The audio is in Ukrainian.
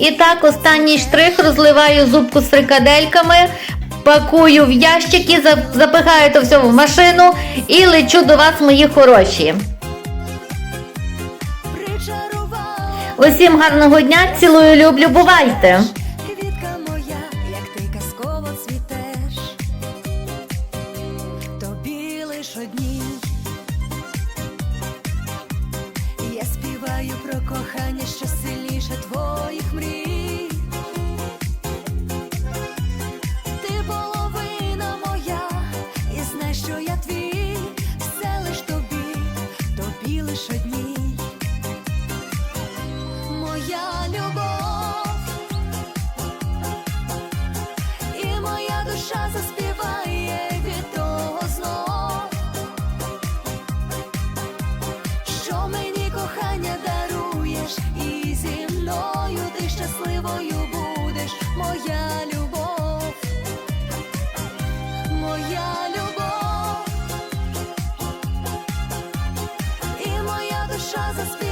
І так, останній штрих розливаю зубку з фрикадельками, пакую в ящики, запихаю то все в машину і лечу до вас, мої хороші. Усім гарного дня, цілую, люблю, бувайте! квітка моя, як ти казково цвітеш, тобі лиш одній. Я співаю про кохання, що Моя любов. І моя душа заспіває від що мені кохання даруєш, і зі мною ти щасливою choses spirituelles.